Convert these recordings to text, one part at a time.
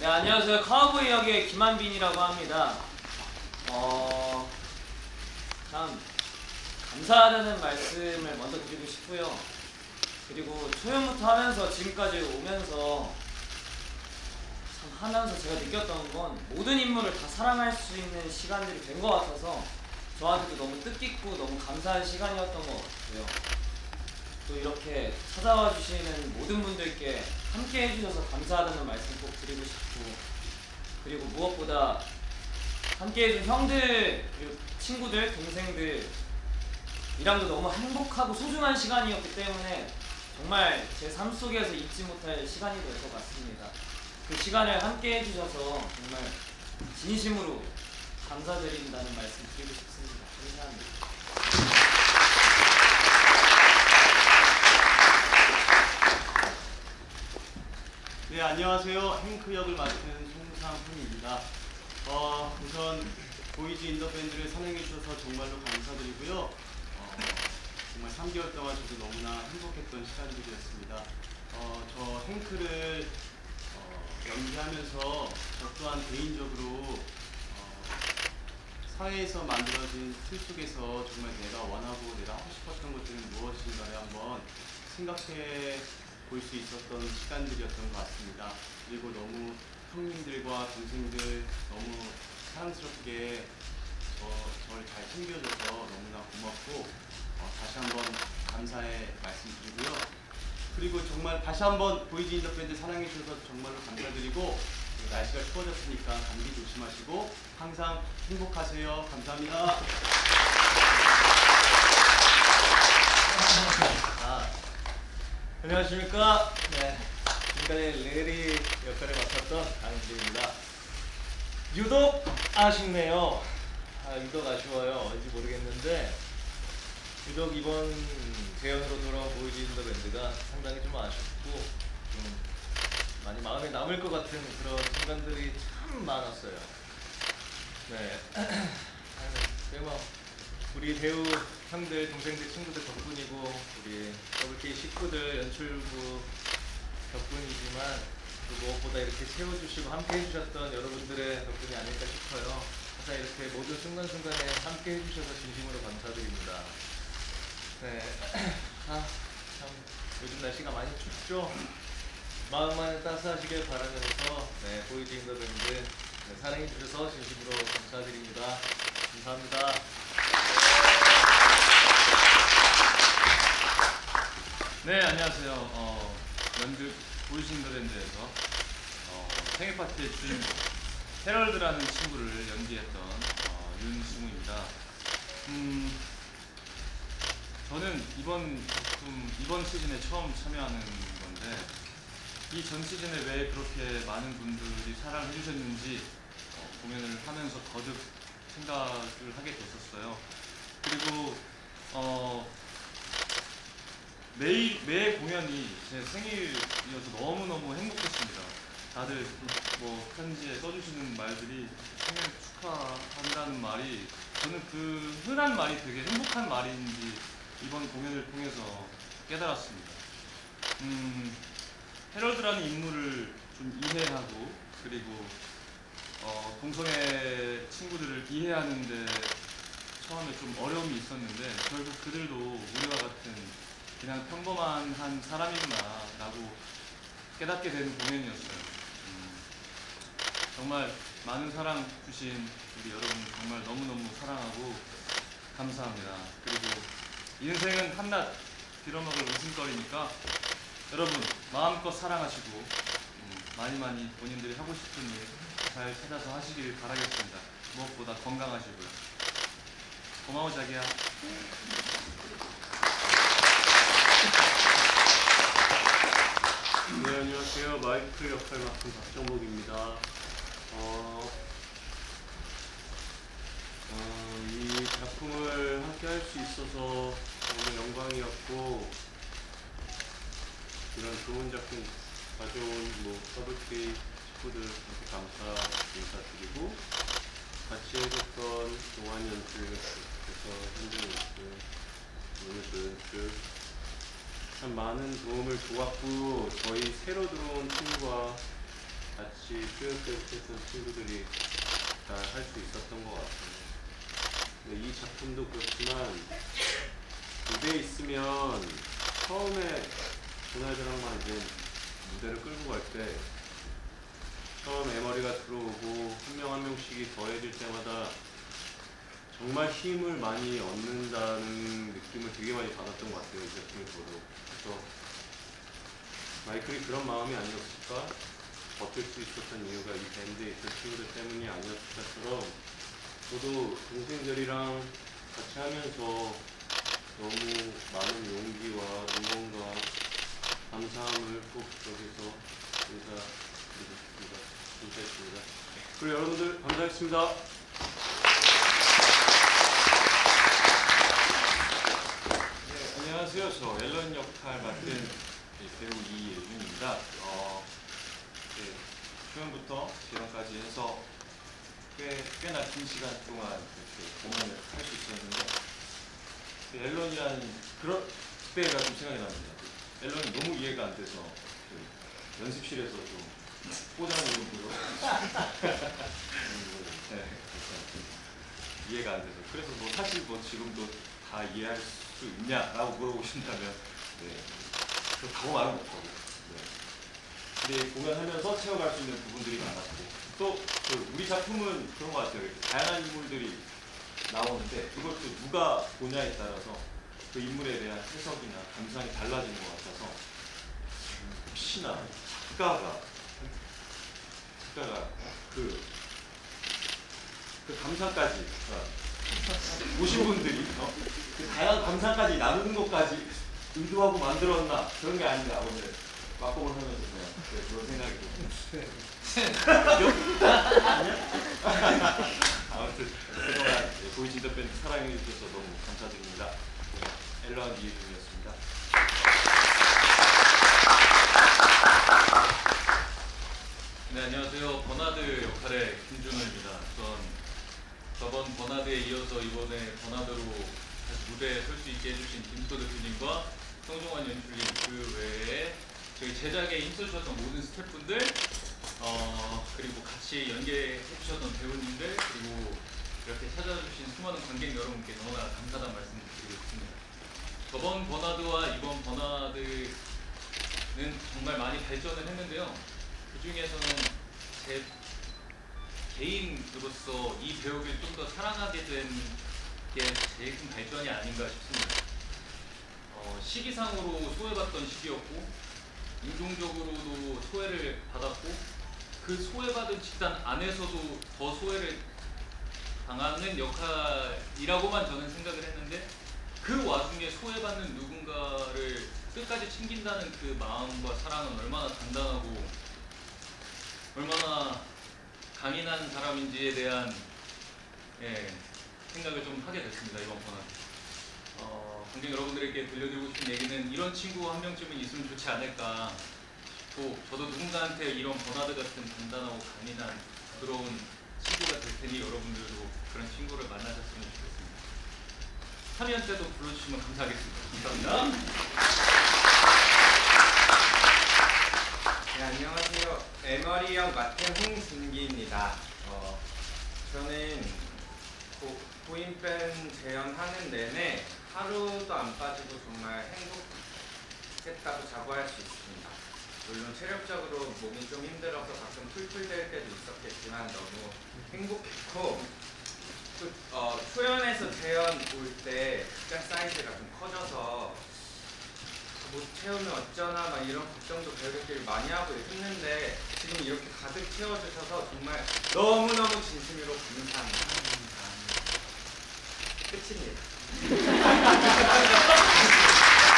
네, 안녕하세요. 카우보이 역의 김한빈이라고 합니다. 어, 참, 감사하다는 말씀을 먼저 드리고 싶고요. 그리고 초연부터 하면서 지금까지 오면서 참 하면서 제가 느꼈던 건 모든 인물을 다 사랑할 수 있는 시간들이 된 것 같아서 저한테도 너무 뜻깊고 너무 감사한 시간이었던 것 같고요. 또 이렇게 찾아와 주시는 모든 분들께 함께 해주셔서 감사하다는 말씀 꼭 드리고 싶고 그리고 무엇보다 함께 해준 형들 그리고 친구들 동생들 이랑도 너무 행복하고 소중한 시간이었기 때문에 정말 제 삶 속에서 잊지 못할 시간이 될 것 같습니다. 그 시간을 함께 해주셔서 정말 진심으로 감사드린다는 말씀 드리고 싶습니다. 감사합니다. 네, 안녕하세요. 행크 역을 맡은 송상훈입니다. 어, 우선 보이즈 인더밴드를 사랑해 주셔서 정말로 감사드리고요. 어, 정말 3개월 동안 저도 너무나 행복했던 시간들이었습니다. 어, 저 행크를 어, 연기하면서 저 또한 개인적으로 어, 사회에서 만들어진 틀 속에서 정말 내가 원하고 내가 하고 싶었던 것들은 무엇인가를 한번 생각해 볼 수 있었던 시간들이었던 것 같습니다. 그리고 너무 형님들과 동생들 너무 사랑스럽게 저, 저를 잘 챙겨줘서 너무나 고맙고 어, 다시 한번 감사의 말씀 드리고요. 그리고 정말 다시 한번 보이즈 인더밴드 사랑해 주셔서 정말로 감사드리고 날씨가 추워졌으니까 감기 조심하시고 항상 행복하세요. 감사합니다. 아, 안녕하십니까? 네, 지금까지 레리 역할을 맡았던 강진입니다. 유독 아쉽네요. 아, 유독 아쉬워요. 왠지 모르겠는데 유독 이번 재연으로 돌아온 보이즈 인더 밴드가 상당히 좀 아쉽고 좀 많이 마음에 남을 것 같은 그런 순간들이 참 많았어요. 네. 아유, 뭐 우리 배우 형들, 동생들, 친구들 덕분이고 우리 WK 식구들, 연출부 덕분이지만 또 무엇보다 이렇게 채워주시고 함께 해주셨던 여러분들의 덕분이 아닐까 싶어요. 항상 이렇게 모든 순간순간에 함께 해주셔서 진심으로 감사드립니다. 네. 아, 참 요즘 날씨가 많이 춥죠? 마음만 따스하시길 바라면서 네, 보이즈 인더 밴드 네, 사랑해주셔서 진심으로 감사드립니다. 감사합니다. 네 안녕하세요. 어, 연극 보이신더랜드에서 어, 생일 파티의 주인공 헤럴드라는 친구를 연기했던 어, 윤승우입니다. 음, 저는 이번 작품 이번 시즌에 처음 참여하는 건데 이 전 시즌에 왜 그렇게 많은 분들이 사랑을 해주셨는지 어, 공연을 하면서 거듭 생각을 하게 됐었어요. 그리고 어, 매일 매 공연이 제 생일이어서 너무 너무 행복했습니다. 다들 뭐 편지에 써주시는 말들이 생일 축하한다는 말이 저는 그 흔한 말이 되게 행복한 말인지 이번 공연을 통해서 깨달았습니다. 음, 헤럴드라는 인물을 좀 이해하고 그리고 어, 동성애 친구들을 이해하는데 처음에 좀 어려움이 있었는데 결국 그들도 우리와 같은 그냥 평범한 한 사람이구나라고 깨닫게 되는 공연이었어요. 음, 정말 많은 사랑 주신 우리 여러분 정말 너무너무 사랑하고 감사합니다. 그리고 인생은 한낱 빌어먹을 웃음거리니까 여러분 마음껏 사랑하시고 음, 많이 많이 본인들이 하고 싶은 일 잘 찾아서 하시길 바라겠습니다. 무엇보다 건강하시고요. 고마워 자기야. 네, 안녕하세요. 마이크 역할 맡은 박정복입니다. 어, 어, 이 작품을 함께 할 수 있어서 너무 영광이었고, 이런 좋은 작품 가져온 뭐, WK 식구들한테 감사 인사드리고, 같이 해줬던 동안 연출, 그래서 현재 연출, 오늘 연출, 참 많은 도움을 주었고 저희 새로 들어온 팀과 같이 같이 수영 때부터 했던 친구들이 잘 할 수 있었던 것 같아요. 근데 이 작품도 그렇지만 무대에 있으면 처음에 그날저랑만 이제 무대를 끌고 갈 때 처음 에머리가 들어오고 한 명 한 명씩이 더해질 때마다 정말 힘을 많이 얻는다는 느낌을 되게 많이 받았던 것 같아요 이 작품을 보고 그래서 마이클이 그런 마음이 아니었을까 버틸 수 있었던 이유가 이 밴드에 있던 친구들 때문이 아니었을까처럼 저도 동생들이랑 같이 하면서 너무 많은 용기와 응원과 감사함을 꼭 여기서 인사드리겠습니다. 감사했습니다. 그리고 여러분들 감사했습니다. 네, 안녕하세요. 저 앨런 역할 맡은 이 배우 이예준입니다. 어, 네, 초연부터 지금까지 해서 꽤, 꽤나 긴 시간 동안 이렇게 공연을 할 수 있었는데 그 앨런이라는 그런 때가 좀 생각이 납니다. 그 앨런이 너무 이해가 안 돼서 그 연습실에서 좀 꽂아놓은 으로 네, 이해가 안 돼서 그래서 뭐 사실 뭐 지금도 다 이해할 수 있냐라고 물어보신다면 네 그렇다고 말은 못하고 네. 근데 공연하면서 채워갈 수 있는 부분들이 많았고 또그 우리 작품은 그런 것 같아요 다양한 인물들이 나오는데 또 누가 보냐에 따라서 그 인물에 대한 해석이나 감상이 달라지는 것 같아서 음, 혹시나 작가가 작가가 그, 그 감상까지 어, 보신 분들이 어, 그 다양한 감상까지 나누는 것까지 의도하고 만들었나 그런 게 아닌가 오늘 맛보을 하면서 그냥 네, 그런 생각이 좀 아무튼 그동안 예, 보이지 더 밴드 사랑해 주셔서 너무 감사드립니다. 네, 앨런 이혜준이었습니다. 네, 안녕하세요. 버나드 역할의 김준호입니다. 전 저번 버나드에 이어서 이번에 버나드로 다시 무대에 설 수 있게 해주신 김소 대표님과 성종환 연출님 그 외에 저희 제작에 힘써주셨던 모든 스태프분들 어, 그리고 같이 연기해 주셨던 배우님들 그리고 이렇게 찾아주신 수많은 관객 여러분께 너무나 감사하다는 말씀 드리고 싶습니다. 저번 버나드와 이번 버나드는 정말 많이 발전을 했는데요. 그 중에서는 제 개인으로서 이 배우를 좀 더 사랑하게 된 게 제일 큰 발전이 아닌가 싶습니다. 어, 시기상으로 소외받던 시기였고 인종적으로도 소외를 받았고 그 소외받은 집단 안에서도 더 소외를 당하는 역할이라고만 저는 생각을 했는데 그 와중에 소외받는 누군가를 끝까지 챙긴다는 그 마음과 사랑은 얼마나 단단하고 강인한 사람인지에 대한 예, 생각을 좀 하게 됐습니다 이번 번은. 어, 관객 여러분들에게 들려드리고 싶은 얘기는 이런 친구 한 명쯤은 있으면 좋지 않을까. 또 저도 누군가한테 이런 버나드 같은 단단하고 강인한 부드러운 친구가 될 테니 여러분들도 그런 친구를 만나셨으면 좋겠습니다. 3년 때도 불러주시면 감사하겠습니다. 감사합니다. 네, 안녕하세요. 에머리 형 맡은 홍준기입니다. 어, 저는 고, 고인밴 재연하는 내내 하루도 안 빠지고 정말 행복했다고 자부할 수 있습니다. 물론 체력적으로 몸이 좀 힘들어서 가끔 풀풀될 때도 있었겠지만 너무 행복했고 또 어, 초연에서 재연 올 때 극장 사이즈가 좀 커져서 못 채우면 어쩌나 막 이런 걱정도 배우들끼리 많이 하고 했는데 지금 이렇게 가득 채워주셔서 정말 너무너무 진심으로 감사합니다. 끝입니다.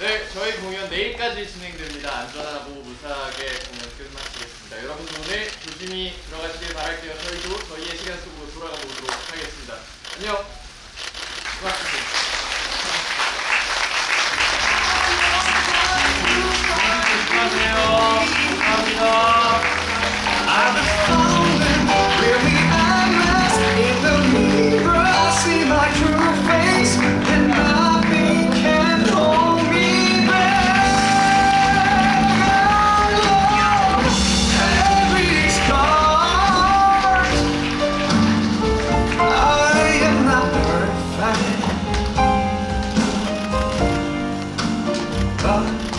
네, 저희 공연 내일까지 진행됩니다. 안전하고 무사하게 공연 끝마치겠습니다. 여러분도 오늘 조심히 들어가시길 바랄게요. 저희도 저희의 시간 속으로 돌아가 보도록 하겠습니다. 안녕. Bye.